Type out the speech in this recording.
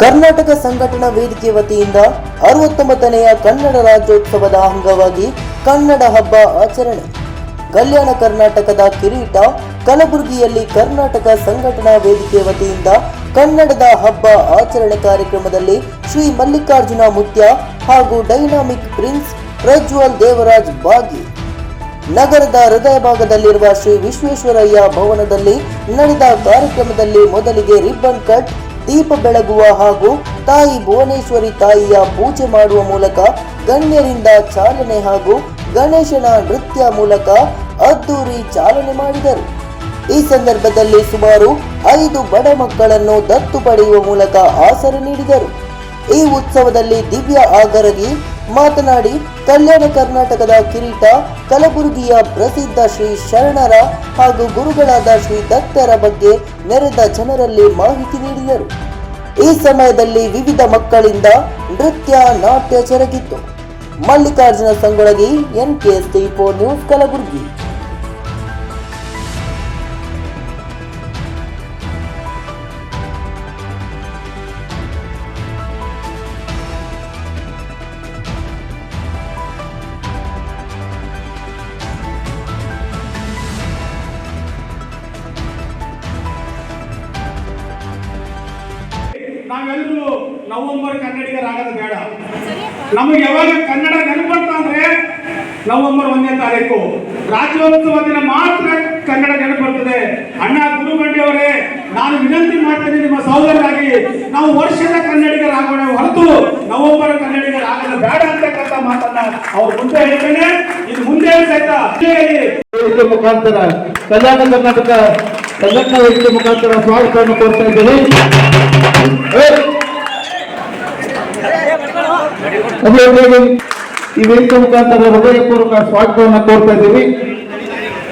ಕರ್ನಾಟಕ ಸಂಘಟನಾ ವೇದಿಕೆ ವತಿಯಿಂದ ಅರವತ್ತೊಂಬತ್ತನೆಯ ಕನ್ನಡ ರಾಜ್ಯೋತ್ಸವದ ಅಂಗವಾಗಿ ಕನ್ನಡ ಹಬ್ಬ ಆಚರಣೆ. ಕಲ್ಯಾಣ ಕರ್ನಾಟಕದ ಕಿರೀಟ ಕಲಬುರಗಿಯಲ್ಲಿ ಕರ್ನಾಟಕ ಸಂಘಟನಾ ವೇದಿಕೆ ವತಿಯಿಂದ ಕನ್ನಡದ ಹಬ್ಬ ಆಚರಣೆ ಕಾರ್ಯಕ್ರಮದಲ್ಲಿ ಶ್ರೀ ಮಲ್ಲಿಕಾರ್ಜುನ ಮುತ್ಯ ಹಾಗೂ ಡೈನಾಮಿಕ್ ಪ್ರಿನ್ಸ್ ಪ್ರಜ್ವಲ್ ದೇವರಾಜ್ ಬಾಗಿ ನಗರದ ಹೃದಯ ಭಾಗದಲ್ಲಿರುವ ಶ್ರೀ ವಿಶ್ವೇಶ್ವರಯ್ಯ ಭವನದಲ್ಲಿ ನಡೆದ ಕಾರ್ಯಕ್ರಮದಲ್ಲಿ ಮೊದಲಿಗೆ ರಿಬ್ಬನ್ ಕಟ್ ದೀಪ ಬೆಳಗುವ ಹಾಗೂ ತಾಯಿ ಭುವನೇಶ್ವರಿ ತಾಯಿಯ ಪೂಜೆ ಮಾಡುವ ಮೂಲಕ ಗಣ್ಯರಿಂದ ಚಾಲನೆ ಹಾಗೂ ಗಣೇಶನ ನೃತ್ಯ ಮೂಲಕ ಅದ್ದೂರಿ ಚಾಲನೆ ಮಾಡಿದರು. ಈ ಸಂದರ್ಭದಲ್ಲಿ ಸುಮಾರು ಐದು ಬಡ ಮಕ್ಕಳನ್ನು ದತ್ತು ಪಡೆಯುವ ಮೂಲಕ ಆಸರೆ ನೀಡಿದರು. ಈ ಉತ್ಸವದಲ್ಲಿ ದಿವ್ಯ ಆಗರಗಿ ಮಾತನಾಡಿ, ಕಲ್ಯಾಣ ಕರ್ನಾಟಕದ ಕಿರೀಟ ಕಲಬುರಗಿಯ ಪ್ರಸಿದ್ಧ ಶ್ರೀ ಶರಣರ ಹಾಗೂ ಗುರುಗಳಾದ ಶ್ರೀ ದತ್ತರ ಬಗ್ಗೆ ನೆರೆದ ಜನರಲ್ಲಿ ಮಾಹಿತಿ ನೀಡಿದರು. ಈ ಸಮಯದಲ್ಲಿ ವಿವಿಧ ಮಕ್ಕಳಿಂದ ನೃತ್ಯ, ನಾಟ್ಯ ಜರುಗಿತ್ತು Mallikarjuna Sangolagi, N K news Kalaburagi. ನಾವೆಲ್ಲರೂ ನವಂಬರ್ ಕನ್ನಡಿಗರಾಗೋದು ಬೇಡ. ನಮಗೆ ಯಾವಾಗ ಕನ್ನಡ ನೆನಪಡ್ತಾ ಅಂದ್ರೆ ನವಂಬರ್ ಒಂದನೇ ತಾರೀಕು. ರಾಜ್ಯೋತ್ಸವ ದಿನ ಮಾತ್ರ ಕನ್ನಡ ನೆನಪಡ್ತದೆ ಅಣ್ಣ ಗುರುಗಂಡಿ ಅವರೇ ನಾನು ವಿನಂತಿ ಮಾಡ್ತೇನೆ ನಿಮ್ಮ ಸಹೋದರರಾಗಿ ನಾವು ವರ್ಷದ ಕನ್ನಡಿಗರಾಗೋಣ ಹೊರತು ನವೆಂಬರ್ ಕನ್ನಡಿಗರಾಗಲು ಬೇಡ ಅಂತಕ್ಕಂಥ ಮಾತನ್ನ ಅವ್ರ ಮುಂದೆ ಹೇಳ್ತೇನೆ. ಇದು ಮುಂದೆ ಸಹಿತ ಮುಖಾಂತರ ಕಲ್ಯಾಣ ಕರ್ನಾಟಕ ಸಂಘಟನಾ ವೇದಿಕೆ ಮುಖಾಂತರ ಸ್ವಾಗತವನ್ನು ಕೋರ್ತಾ ಇದ್ದೇನೆ. ಈ ವೇದಿಕೆ ಮುಖಾಂತರ ಹೃದಯಪೂರ್ವಕ ಸ್ವಾಗತವನ್ನು ಕೋರ್ತಾ ಇದ್ದೀವಿ.